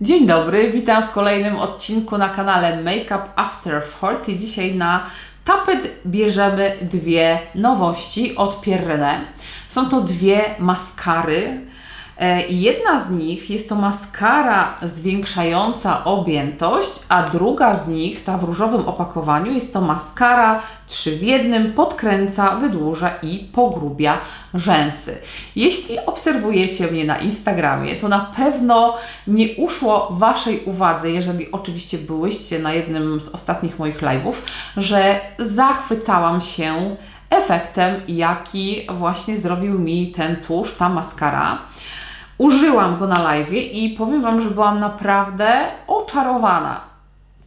Dzień dobry, witam w kolejnym odcinku na kanale Makeup After 40. Dzisiaj na tapet bierzemy dwie nowości od Pierre Są to dwie maskary. E, Jedna z nich jest to maskara zwiększająca objętość, a druga z nich, ta w różowym opakowaniu, jest to maskara trzy w jednym, podkręca, wydłuża i pogrubia rzęsy. Jeśli obserwujecie mnie na Instagramie, to na pewno nie uszło Waszej uwadze, jeżeli oczywiście byłyście na jednym z ostatnich moich live'ów, że zachwycałam się efektem, jaki właśnie zrobił mi ten tusz, ta maskara. Użyłam go na live i powiem Wam, że byłam naprawdę oczarowana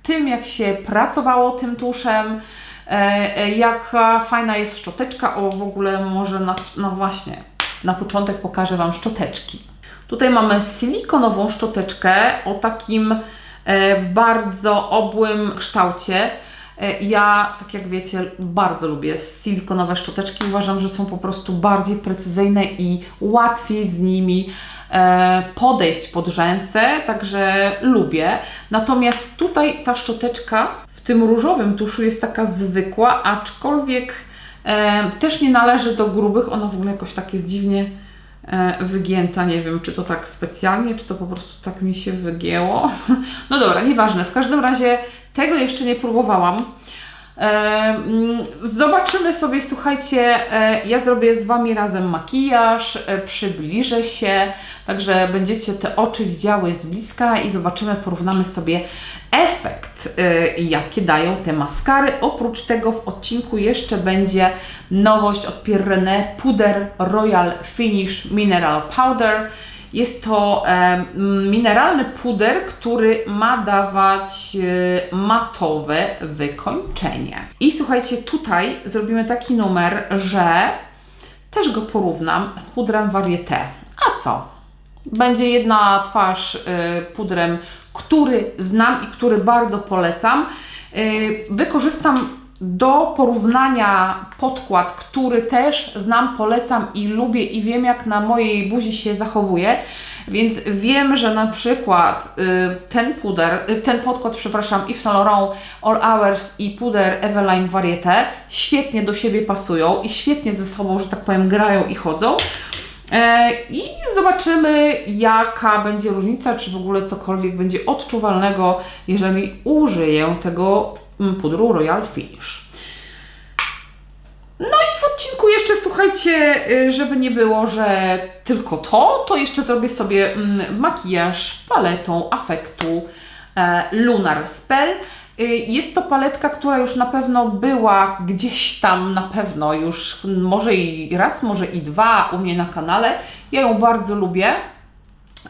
tym, jak się pracowało tym tuszem, e, e, jaka fajna jest szczoteczka. O, w ogóle może, na, no właśnie, na początek pokażę Wam szczoteczki. Tutaj mamy silikonową szczoteczkę o takim e, bardzo obłym kształcie. Ja, tak jak wiecie, bardzo lubię silikonowe szczoteczki. Uważam, że są po prostu bardziej precyzyjne i łatwiej z nimi podejść pod rzęsę, także lubię. Natomiast tutaj ta szczoteczka w tym różowym tuszu jest taka zwykła, aczkolwiek e, też nie należy do grubych. Ona w ogóle jakoś tak jest dziwnie e, wygięta. Nie wiem, czy to tak specjalnie, czy to po prostu tak mi się wygięło. No dobra, nieważne. W każdym razie tego jeszcze nie próbowałam. E, mm, Zobaczymy sobie, słuchajcie, e, ja zrobię z Wami razem makijaż, e, przybliżę się, także będziecie te oczy widziały z bliska i zobaczymy, porównamy sobie efekt, e, jaki dają te maskary. Oprócz tego w odcinku jeszcze będzie nowość od Pierre Puder Royal Finish Mineral Powder. Jest to e, mineralny puder, który ma dawać e, matowe wykończenie. I słuchajcie, tutaj zrobimy taki numer, że też go porównam z pudrem Varieté. A co? Będzie jedna twarz y, pudrem, który znam i który bardzo polecam. Y, wykorzystam do porównania podkład, który też znam, polecam i lubię i wiem jak na mojej buzi się zachowuje. Więc wiem, że na przykład y, ten puder, y, ten podkład, przepraszam, Yves Saint Laurent All Hours i puder Eveline Varieté świetnie do siebie pasują i świetnie ze sobą, że tak powiem, grają i chodzą. E, I zobaczymy, jaka będzie różnica, czy w ogóle cokolwiek będzie odczuwalnego, jeżeli użyję tego pudru Royal Finish. No i w odcinku jeszcze słuchajcie, y, żeby nie było, że tylko to, to jeszcze zrobię sobie mm, makijaż paletą afektu e, Lunar Spell. Y, Jest to paletka, która już na pewno była gdzieś tam, na pewno już może i raz, może i dwa u mnie na kanale. Ja ją bardzo lubię.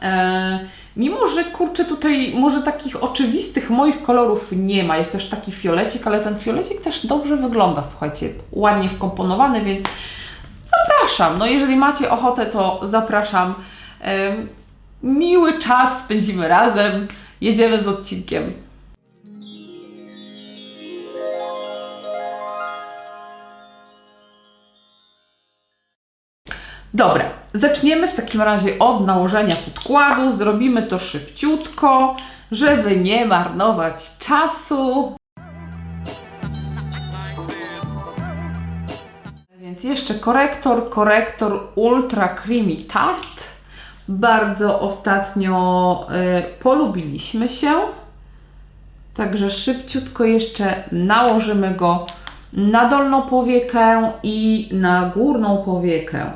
E, mimo, że kurczę tutaj może takich oczywistych moich kolorów nie ma, jest też taki fiolecik, ale ten fiolecik też dobrze wygląda, słuchajcie, ładnie wkomponowany, więc zapraszam. No jeżeli macie ochotę, to zapraszam. Miły czas spędzimy razem, jedziemy z odcinkiem. Dobra, zaczniemy w takim razie od nałożenia podkładu. Zrobimy to szybciutko, żeby nie marnować czasu. Więc jeszcze korektor, korektor Ultra Creamy Tart. Bardzo ostatnio y, polubiliśmy się. Także szybciutko jeszcze nałożymy go na dolną powiekę i na górną powiekę.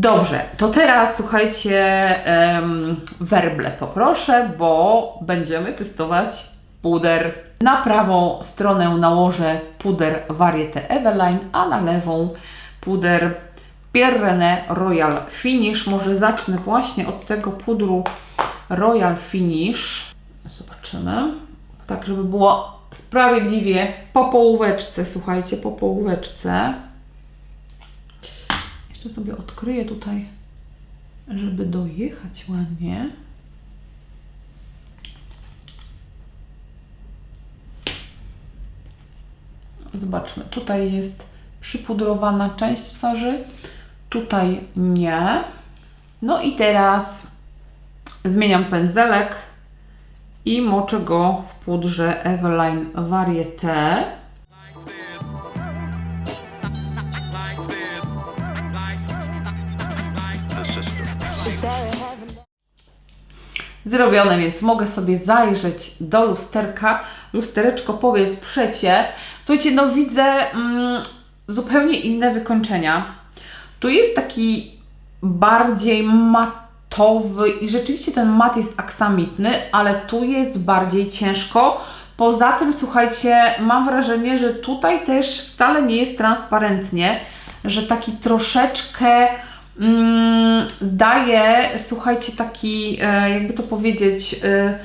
Dobrze, to teraz słuchajcie, em, werble poproszę, bo będziemy testować puder. Na prawą stronę nałożę puder Varieté Eveline, a na lewą puder Pierre Royal Finish. Może zacznę właśnie od tego pudru Royal Finish. Zobaczymy. Tak, żeby było sprawiedliwie po połóweczce, słuchajcie, po połóweczce. Jeszcze sobie odkryję tutaj, żeby dojechać ładnie. Zobaczmy, tutaj jest przypudrowana część twarzy, tutaj nie. No i teraz zmieniam pędzelek i moczę go w pudrze Eveline Varieté. Zrobione, więc mogę sobie zajrzeć do lusterka. Lustereczko powiedz przecie. Słuchajcie, no widzę mm, zupełnie inne wykończenia. Tu jest taki bardziej matowy i rzeczywiście ten mat jest aksamitny, ale tu jest bardziej ciężko. Poza tym, słuchajcie, mam wrażenie, że tutaj też wcale nie jest transparentnie, że taki troszeczkę mm, daje, słuchajcie, taki, e, jakby to powiedzieć, e,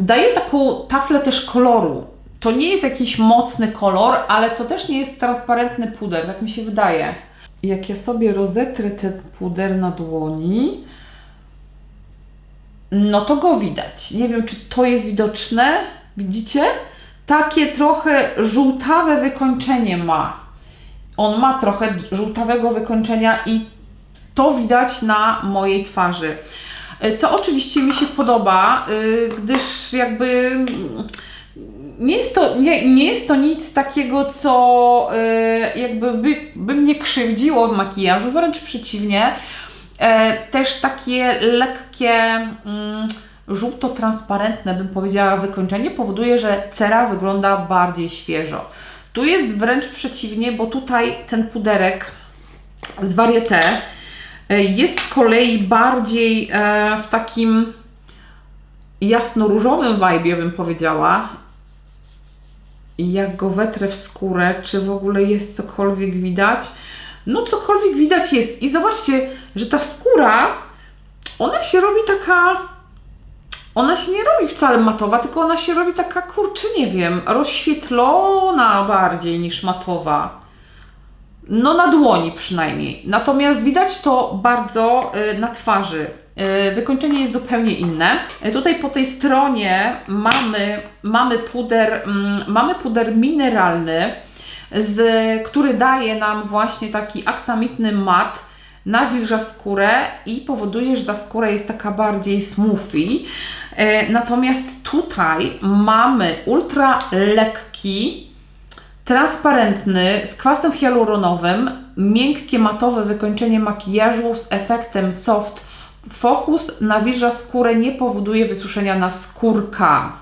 daje taką taflę też koloru. To nie jest jakiś mocny kolor, ale to też nie jest transparentny puder, tak mi się wydaje. Jak ja sobie rozetrę ten puder na dłoni, no to go widać. Nie wiem, czy to jest widoczne. Widzicie? Takie trochę żółtawe wykończenie ma. On ma trochę żółtawego wykończenia i to widać na mojej twarzy. Co oczywiście mi się podoba, y, gdyż jakby nie jest to, nie, nie jest to nic takiego, co y, jakby by, by mnie krzywdziło w makijażu, wręcz przeciwnie. E, też takie lekkie, mm, żółto-transparentne, bym powiedziała, wykończenie powoduje, że cera wygląda bardziej świeżo. Tu jest wręcz przeciwnie, bo tutaj ten puderek z Varieté e, jest z kolei bardziej e, w takim jasno-różowym vibe, bym powiedziała. Jak go wetrę w skórę, czy w ogóle jest cokolwiek widać? No cokolwiek widać jest. I zobaczcie, że ta skóra, ona się robi taka... Ona się nie robi wcale matowa, tylko ona się robi taka, kurczę, nie wiem, rozświetlona bardziej niż matowa. No na dłoni przynajmniej. Natomiast widać to bardzo y, na twarzy. Y, wykończenie jest zupełnie inne. Y, tutaj po tej stronie mamy, mamy, puder, mm, mamy puder mineralny, z, który daje nam właśnie taki aksamitny mat, nawilża skórę i powoduje, że ta skóra jest taka bardziej smoothie. Natomiast tutaj mamy ultra lekki, transparentny, z kwasem hialuronowym, miękkie matowe wykończenie makijażu z efektem soft Fokus nawilża skórę, nie powoduje wysuszenia naskórka.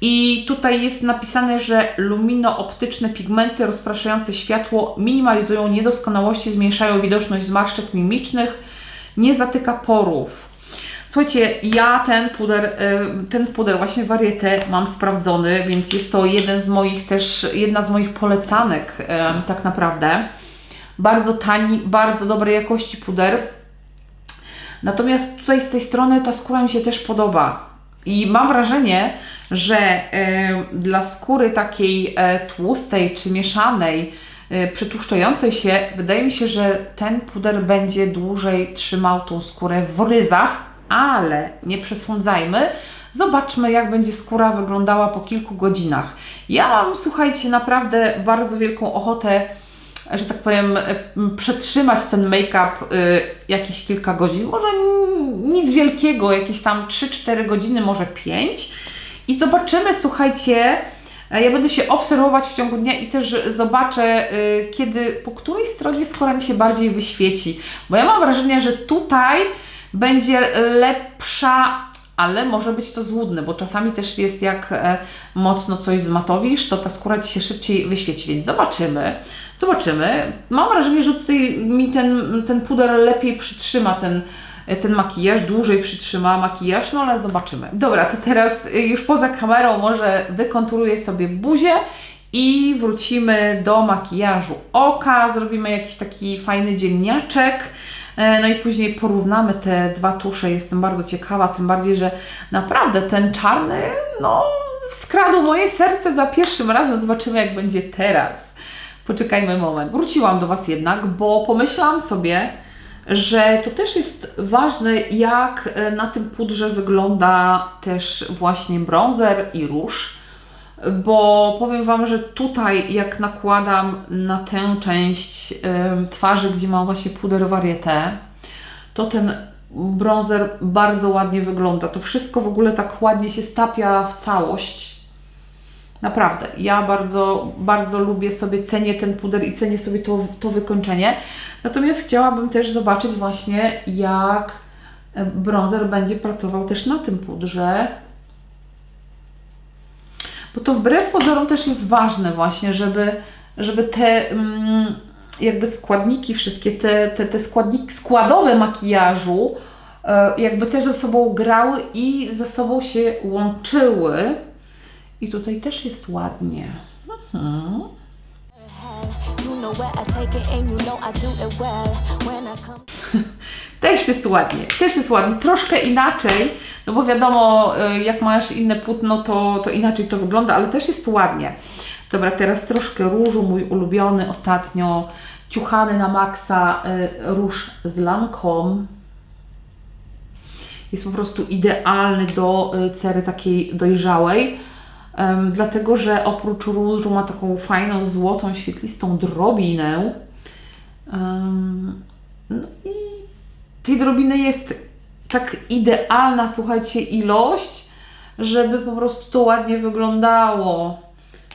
I tutaj jest napisane, że luminooptyczne pigmenty rozpraszające światło minimalizują niedoskonałości, zmniejszają widoczność zmarszczek mimicznych, nie zatyka porów. Słuchajcie, ja ten puder, y, ten puder właśnie Varieté mam sprawdzony, więc jest to jeden z moich też, jedna z moich polecanek tak naprawdę. Bardzo tani, bardzo dobrej jakości puder. Natomiast tutaj z tej strony ta skóra mi się też podoba. I mam wrażenie, że dla skóry takiej e, tłustej czy mieszanej, e, przytłuszczającej się, wydaje mi się, że ten puder będzie dłużej trzymał tą skórę w ryzach, ale nie przesądzajmy. Zobaczmy, jak będzie skóra wyglądała po kilku godzinach. Ja mam, słuchajcie, naprawdę bardzo wielką ochotę że tak powiem, przetrzymać ten make-up y, jakieś kilka godzin. Może nic wielkiego, jakieś tam 3-4 godziny, może 5. I zobaczymy, słuchajcie, e, ja będę się obserwować w ciągu dnia i też zobaczę, y, kiedy, po której stronie skóra mi się bardziej wyświeci. Bo ja mam wrażenie, że tutaj będzie lepsza ale może być to złudne, bo czasami też jest jak e, mocno coś zmatowisz, to ta skóra Ci się szybciej wyświeci, więc zobaczymy. Zobaczymy. Mam wrażenie, że tutaj mi ten, ten puder lepiej przytrzyma ten, ten makijaż, dłużej przytrzyma makijaż, no ale zobaczymy. Dobra, to teraz już poza kamerą może wykonturuję sobie buzię i wrócimy do makijażu oka, zrobimy jakiś taki fajny dzienniaczek. E, no i później porównamy te dwa tusze. Jestem bardzo ciekawa, tym bardziej, że naprawdę ten czarny, no, skradł moje serce za pierwszym razem. Zobaczymy, jak będzie teraz. Poczekajmy moment. Wróciłam do Was jednak, bo pomyślałam sobie, że to też jest ważne, jak e, na tym pudrze wygląda też właśnie bronzer i róż. Bo powiem Wam, że tutaj jak nakładam na tę część twarzy, gdzie mam właśnie puder varieté, to ten bronzer bardzo ładnie wygląda. To wszystko w ogóle tak ładnie się stapia w całość. Naprawdę, ja bardzo, bardzo lubię sobie, cenię ten puder i cenię sobie to, to wykończenie. Natomiast chciałabym też zobaczyć właśnie, jak bronzer będzie pracował też na tym pudrze. Bo to wbrew pozorom też jest ważne właśnie, żeby, żeby te mm, jakby składniki wszystkie, te, te, te składniki składowe makijażu e, jakby też ze sobą grały i ze sobą się łączyły. I tutaj też jest ładnie. Mhm. Też jest ładnie, też jest ładnie, troszkę inaczej, no bo wiadomo, y, jak masz inne płótno, to, to inaczej to wygląda, ale też jest ładnie. Dobra, teraz troszkę różu, mój ulubiony ostatnio, ciuchany na maksa y, róż z Lancome. Jest po prostu idealny do y, cery takiej dojrzałej, dlatego że oprócz różu ma taką fajną, złotą, świetlistą drobinę. No i tej drobiny jest tak idealna, słuchajcie, ilość, żeby po prostu to ładnie wyglądało.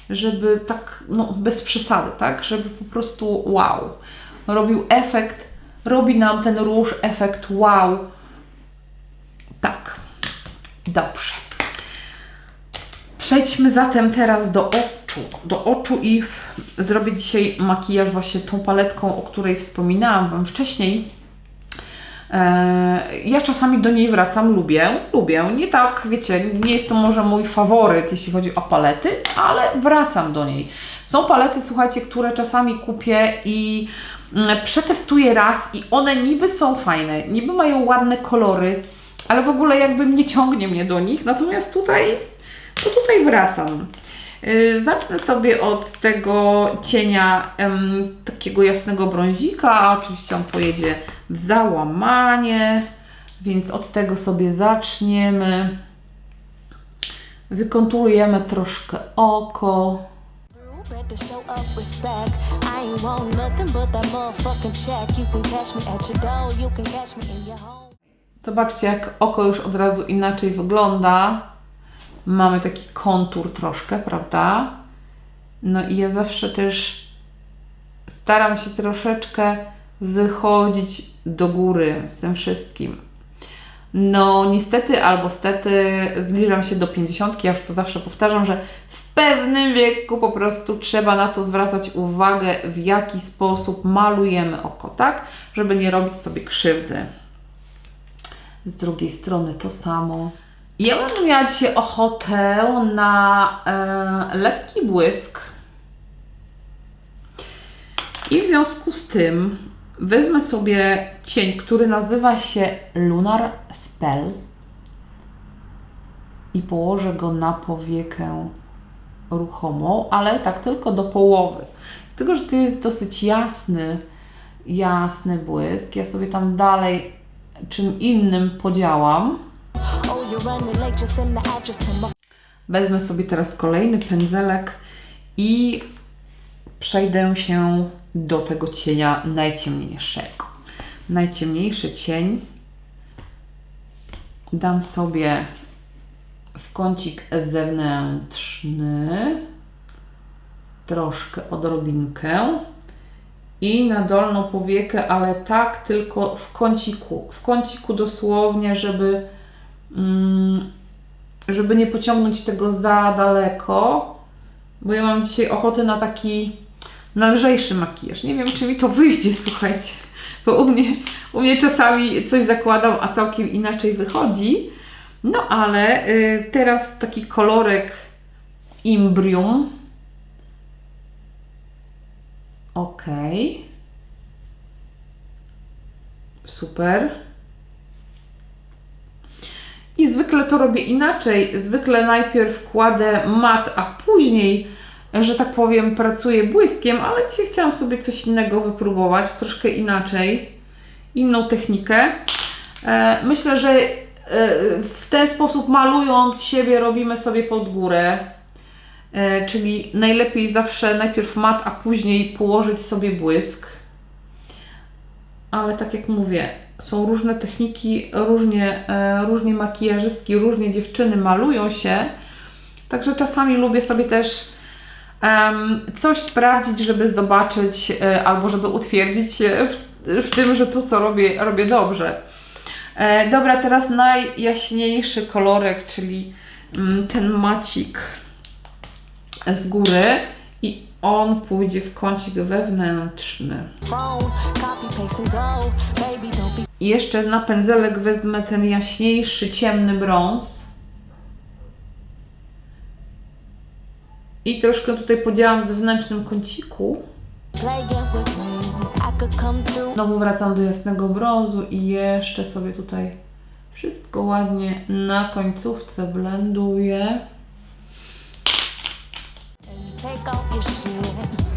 Żeby tak, no bez przesady, tak? Żeby po prostu wow. Robił efekt, robi nam ten róż efekt wow. Tak. Dobrze. Przejdźmy zatem teraz do oczu. Do oczu i zrobię dzisiaj makijaż właśnie tą paletką, o której wspominałam Wam wcześniej. E, Ja czasami do niej wracam, lubię, lubię. Nie tak, wiecie, nie jest to może mój faworyt, jeśli chodzi o palety, ale wracam do niej. Są palety, słuchajcie, które czasami kupię i mm, przetestuję raz i one niby są fajne, niby mają ładne kolory, ale w ogóle jakby nie ciągnie mnie do nich. Natomiast tutaj, to tutaj wracam. Yy, Zacznę sobie od tego cienia em, takiego jasnego brązika. Oczywiście on pojedzie w załamanie, więc od tego sobie zaczniemy. Wykonturujemy troszkę oko. Zobaczcie, jak oko już od razu inaczej wygląda. Mamy taki kontur troszkę, prawda? No i ja zawsze też staram się troszeczkę wychodzić do góry z tym wszystkim. No, niestety albo stety zbliżam się do 50. Ja już to zawsze powtarzam, że w pewnym wieku po prostu trzeba na to zwracać uwagę, w jaki sposób malujemy oko, tak? Żeby nie robić sobie krzywdy. Z drugiej strony to samo. Ja będę miała dzisiaj ochotę na e, lekki błysk. I w związku z tym wezmę sobie cień, który nazywa się Lunar Spell i położę go na powiekę ruchomą, ale tak tylko do połowy. Dlatego, że to jest dosyć jasny, jasny błysk. Ja sobie tam dalej czym innym podziałam. Wezmę sobie teraz kolejny pędzelek i przejdę się do tego cienia najciemniejszego. Najciemniejszy cień dam sobie w kącik zewnętrzny, troszkę odrobinkę i na dolną powiekę, ale tak tylko w kąciku, w kąciku dosłownie, żeby żeby nie pociągnąć tego za daleko, bo ja mam dzisiaj ochotę na taki lżejszy makijaż. Nie wiem, czy mi to wyjdzie, słuchajcie, bo u mnie, u mnie czasami coś zakładam, a całkiem inaczej wychodzi. No ale y, teraz taki kolorek Imbrium. Ok. Super. Zwykle to robię inaczej. Zwykle najpierw kładę mat, a później, że tak powiem, pracuję błyskiem, ale dzisiaj chciałam sobie coś innego wypróbować, troszkę inaczej, inną technikę. E, Myślę, że e, w ten sposób malując siebie robimy sobie pod górę. E, czyli najlepiej zawsze najpierw mat, a później położyć sobie błysk. Ale tak jak mówię, są różne techniki, różnie, e, różnie makijażystki, różnie dziewczyny malują się. Także czasami lubię sobie też em, coś sprawdzić, żeby zobaczyć e, albo żeby utwierdzić się w, w tym, że to co robię, robię dobrze. E, dobra, teraz najjaśniejszy kolorek, czyli mm, ten macik z góry i on pójdzie w kącik wewnętrzny. Phone, copy, paste and go. Baby, I jeszcze na pędzelek wezmę ten jaśniejszy, ciemny brąz. I troszkę tutaj podziałam w zewnętrznym kąciku. Znowu wracam do jasnego brązu i jeszcze sobie tutaj wszystko ładnie na końcówce blenduję. Take off your.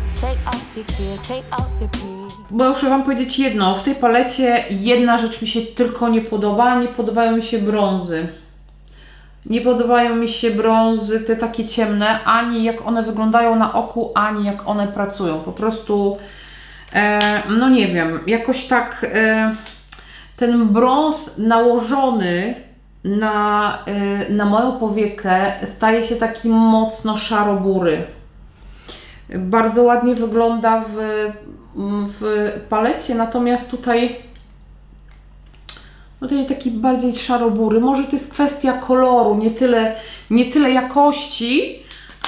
Bo muszę Wam powiedzieć jedno, w tej palecie jedna rzecz mi się tylko nie podoba, nie podobają mi się brązy. Nie podobają mi się brązy, te takie ciemne, ani jak one wyglądają na oku, ani jak one pracują. Po prostu, e, no nie wiem, jakoś tak e, ten brąz nałożony na, e, na moją powiekę staje się taki mocno szarobury. Bardzo ładnie wygląda w, w palecie, natomiast tutaj no tutaj taki bardziej szarobury. Może to jest kwestia koloru, nie tyle, nie tyle jakości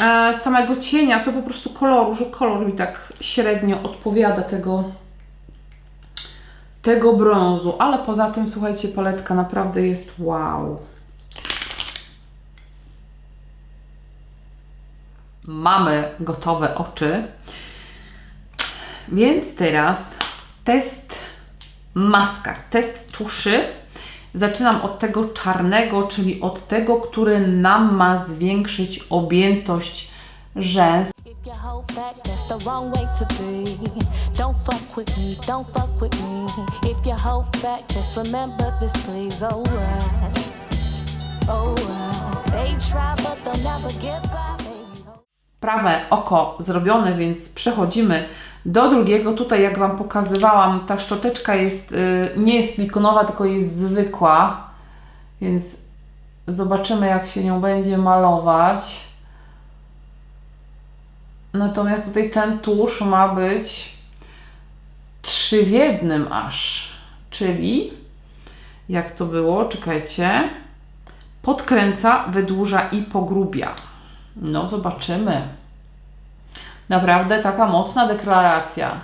e, samego cienia, co po prostu koloru, że kolor mi tak średnio odpowiada tego, tego brązu. Ale poza tym, słuchajcie, paletka naprawdę jest wow. Mamy gotowe oczy. Więc teraz test maskar, test tuszy. Zaczynam od tego czarnego, czyli od tego, który nam ma zwiększyć objętość rzęs. Oh, uh, oh, uh, they try, but they'll never get by. Prawe oko zrobione, więc przechodzimy do drugiego. Tutaj, jak Wam pokazywałam, ta szczoteczka jest, y, nie jest silikonowa, tylko jest zwykła, więc zobaczymy, jak się nią będzie malować. Natomiast tutaj ten tusz ma być trzy w jednym aż, czyli jak to było, czekajcie, podkręca, wydłuża i pogrubia. No, zobaczymy. Naprawdę taka mocna deklaracja.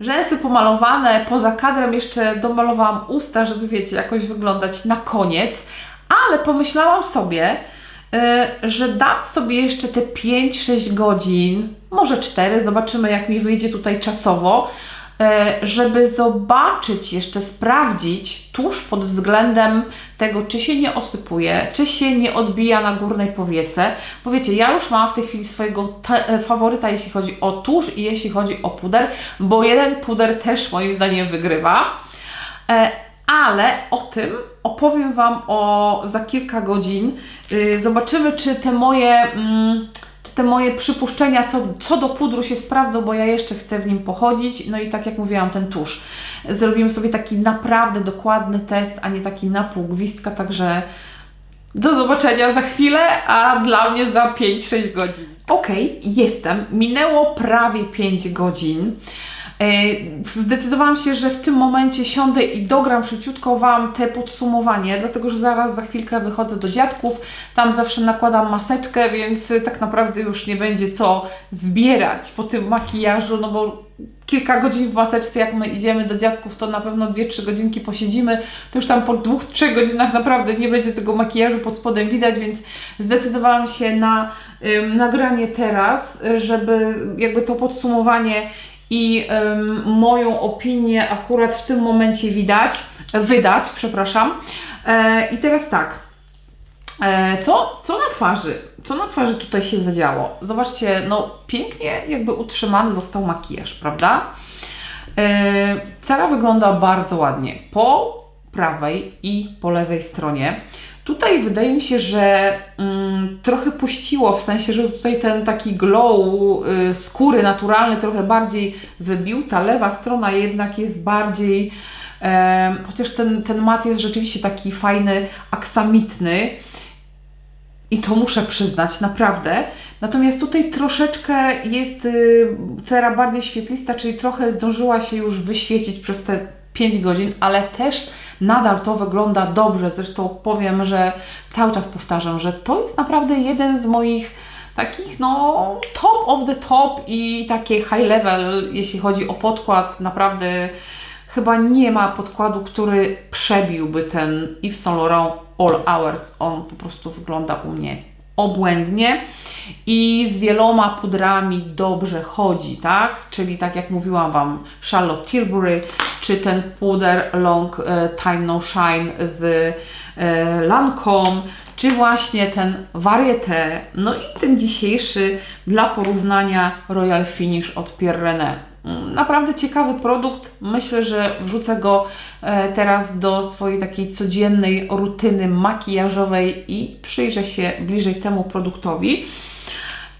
Rzęsy pomalowane, poza kadrem jeszcze domalowałam usta, żeby wiecie, jakoś wyglądać na koniec, ale pomyślałam sobie, y, że dam sobie jeszcze te 5-6 godzin, może 4, zobaczymy jak mi wyjdzie tutaj czasowo, y, żeby zobaczyć, jeszcze sprawdzić tuż pod względem tego, czy się nie osypuje, czy się nie odbija na górnej powiece. Bo wiecie, ja już mam w tej chwili swojego e, faworyta, jeśli chodzi o tusz i jeśli chodzi o puder, bo jeden puder też moim zdaniem wygrywa. Ale o tym opowiem Wam o, za kilka godzin. Y, Zobaczymy, czy te moje, mm, te moje przypuszczenia co, co do pudru się sprawdzą, bo ja jeszcze chcę w nim pochodzić. No i tak jak mówiłam, ten tusz. Zrobimy sobie taki naprawdę dokładny test, a nie taki na pół gwizdka, także do zobaczenia za chwilę, a dla mnie za 5-6 godzin. Okej, jestem. Minęło prawie 5 godzin. E, Zdecydowałam się, że w tym momencie siądę i dogram szybciutko Wam te podsumowanie, dlatego że zaraz za chwilkę wychodzę do dziadków. Tam zawsze nakładam maseczkę, więc y, tak naprawdę już nie będzie co zbierać po tym makijażu, no bo kilka godzin w maseczce, jak my idziemy do dziadków, to na pewno 2-3 godzinki posiedzimy, to już tam po 2-3 godzinach naprawdę nie będzie tego makijażu pod spodem widać, więc zdecydowałam się na ym, nagranie teraz, y, żeby jakby to podsumowanie i ym, moją opinię akurat w tym momencie widać, wydać, przepraszam. E, I teraz tak. E, Co, co na twarzy? Co na twarzy tutaj się zadziało? Zobaczcie, no pięknie jakby utrzymany został makijaż, prawda? E, Cera wygląda bardzo ładnie po prawej i po lewej stronie. Tutaj wydaje mi się, że mm, trochę puściło, w sensie, że tutaj ten taki glow y, skóry naturalny trochę bardziej wybił. Ta lewa strona jednak jest bardziej, e, chociaż ten, ten mat jest rzeczywiście taki fajny, aksamitny. I to muszę przyznać, naprawdę. Natomiast tutaj troszeczkę jest y, cera bardziej świetlista, czyli trochę zdążyła się już wyświecić przez te 5 godzin, ale też nadal to wygląda dobrze. Zresztą powiem, że cały czas powtarzam, że to jest naprawdę jeden z moich takich, no, top of the top i takie high level, jeśli chodzi o podkład. Naprawdę chyba nie ma podkładu, który przebiłby ten Yves Saint Laurent All Hours. On po prostu wygląda u mnie obłędnie i z wieloma pudrami dobrze chodzi, tak? Czyli tak jak mówiłam Wam, Charlotte Tilbury, czy ten puder Long e, Time No Shine z e, Lancome, czy właśnie ten Varieté, no i ten dzisiejszy dla porównania Royal Finish od Pierre René. Mm, Naprawdę ciekawy produkt. Myślę, że wrzucę go e, teraz do swojej takiej codziennej rutyny makijażowej i przyjrzę się bliżej temu produktowi.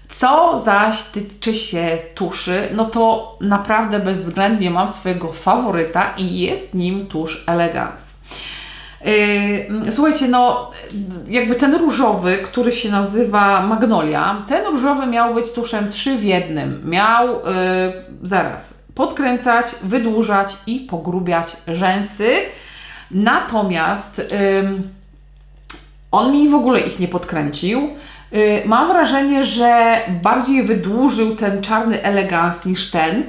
Co zaś tyczy się tuszy, no to naprawdę bezwzględnie mam swojego faworyta i jest nim tusz Elegance. Yy, Słuchajcie, no jakby ten różowy, który się nazywa Magnolia, ten różowy miał być tuszem 3 w jednym. Miał, yy, zaraz, podkręcać, wydłużać i pogrubiać rzęsy. Natomiast ym, on mi w ogóle ich nie podkręcił. Yy, Mam wrażenie, że bardziej wydłużył ten czarny elegans niż ten.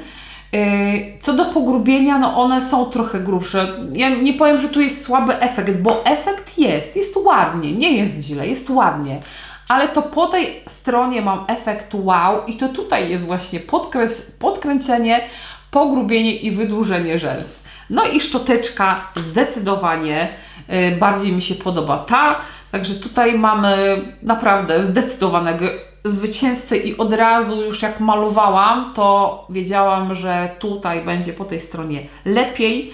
Yy, Co do pogrubienia, no one są trochę grubsze. Ja nie powiem, że tu jest słaby efekt, bo efekt jest, jest ładnie, nie jest źle, jest ładnie. Ale to po tej stronie mam efekt wow i to tutaj jest właśnie podkres, podkręcenie, pogrubienie i wydłużenie rzęs. No i szczoteczka zdecydowanie y, bardziej mi się podoba ta, także tutaj mamy naprawdę zdecydowanego zwycięzcę i od razu już jak malowałam, to wiedziałam, że tutaj będzie po tej stronie lepiej.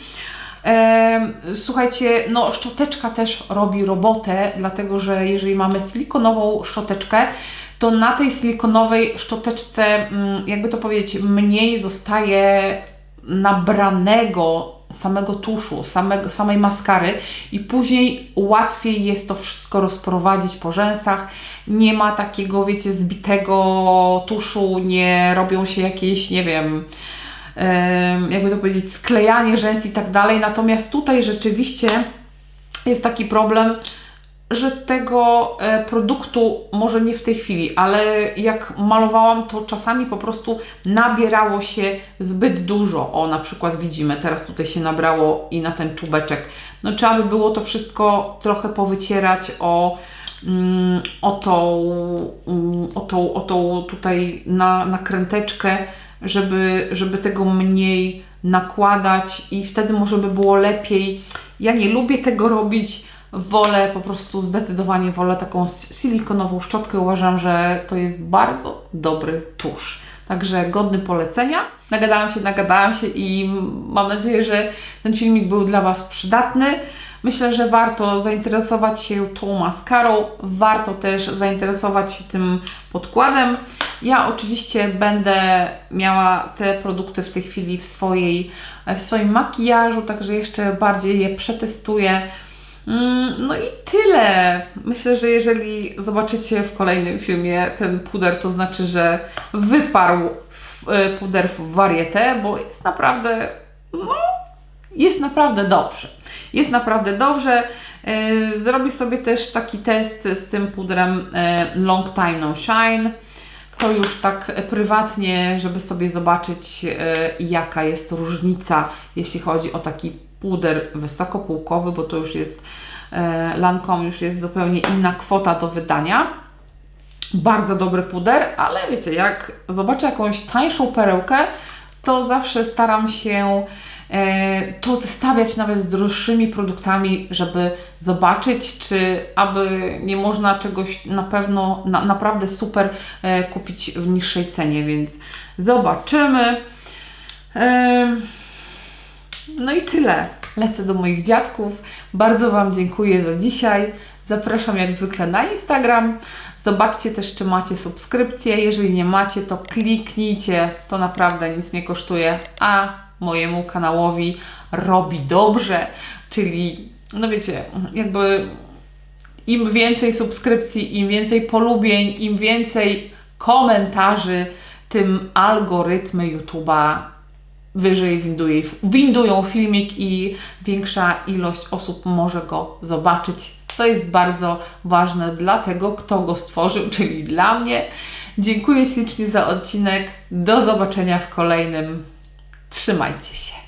Słuchajcie, no szczoteczka też robi robotę, dlatego że jeżeli mamy silikonową szczoteczkę, to na tej silikonowej szczoteczce, mm, jakby to powiedzieć, mniej zostaje nabranego samego tuszu, samego, samej maskary i później łatwiej jest to wszystko rozprowadzić po rzęsach. Nie ma takiego, wiecie, zbitego tuszu, nie robią się jakieś, nie wiem, em, jakby to powiedzieć, sklejanie rzęs i tak dalej. Natomiast tutaj rzeczywiście jest taki problem, że tego e, produktu, może nie w tej chwili, ale jak malowałam, to czasami po prostu nabierało się zbyt dużo. O, na przykład widzimy, teraz tutaj się nabrało i na ten czubeczek. No trzeba by było to wszystko trochę powycierać o, mm, o, tą, mm, o, tą, o tą tutaj na, nakręteczkę, żeby, żeby tego mniej nakładać i wtedy może by było lepiej. Ja nie lubię tego robić, wolę po prostu zdecydowanie wolę taką silikonową szczotkę. Uważam, że to jest bardzo dobry tusz. Także godny polecenia. Nagadałam się, nagadałam się i mam nadzieję, że ten filmik był dla Was przydatny. Myślę, że warto zainteresować się tą maskarą, warto też zainteresować się tym podkładem. Ja oczywiście będę miała te produkty w tej chwili w, swojej, w swoim makijażu, także jeszcze bardziej je przetestuję. Mm, No i tyle. Myślę, że jeżeli zobaczycie w kolejnym filmie ten puder, to znaczy, że wyparł e, puder w warietę, bo jest naprawdę, no, jest naprawdę dobrze. Jest naprawdę dobrze. E, Zrobię sobie też taki test z tym pudrem e, Long Time No Shine. To już tak prywatnie, żeby sobie zobaczyć, jaka jest różnica, jeśli chodzi o taki puder wysokopółkowy, bo to już jest e, Lancome, już jest zupełnie inna kwota do wydania. Bardzo dobry puder, ale wiecie, jak zobaczę jakąś tańszą perełkę, to zawsze staram się e, to zestawiać nawet z droższymi produktami, żeby zobaczyć, czy aby nie można czegoś na pewno na, naprawdę super e, kupić w niższej cenie, więc zobaczymy. No i tyle. Lecę do moich dziadków. Bardzo Wam dziękuję za dzisiaj. Zapraszam jak zwykle na Instagram. Zobaczcie też, czy macie subskrypcję. Jeżeli nie macie, to kliknijcie. To naprawdę nic nie kosztuje, a mojemu kanałowi robi dobrze. Czyli, no wiecie, jakby im więcej subskrypcji, im więcej polubień, im więcej komentarzy, tym algorytmy YouTube'a wyżej winduje, windują filmik i większa ilość osób może go zobaczyć, co jest bardzo ważne dla tego, kto go stworzył, czyli dla mnie. Dziękuję ślicznie za odcinek. Do zobaczenia w kolejnym. Trzymajcie się.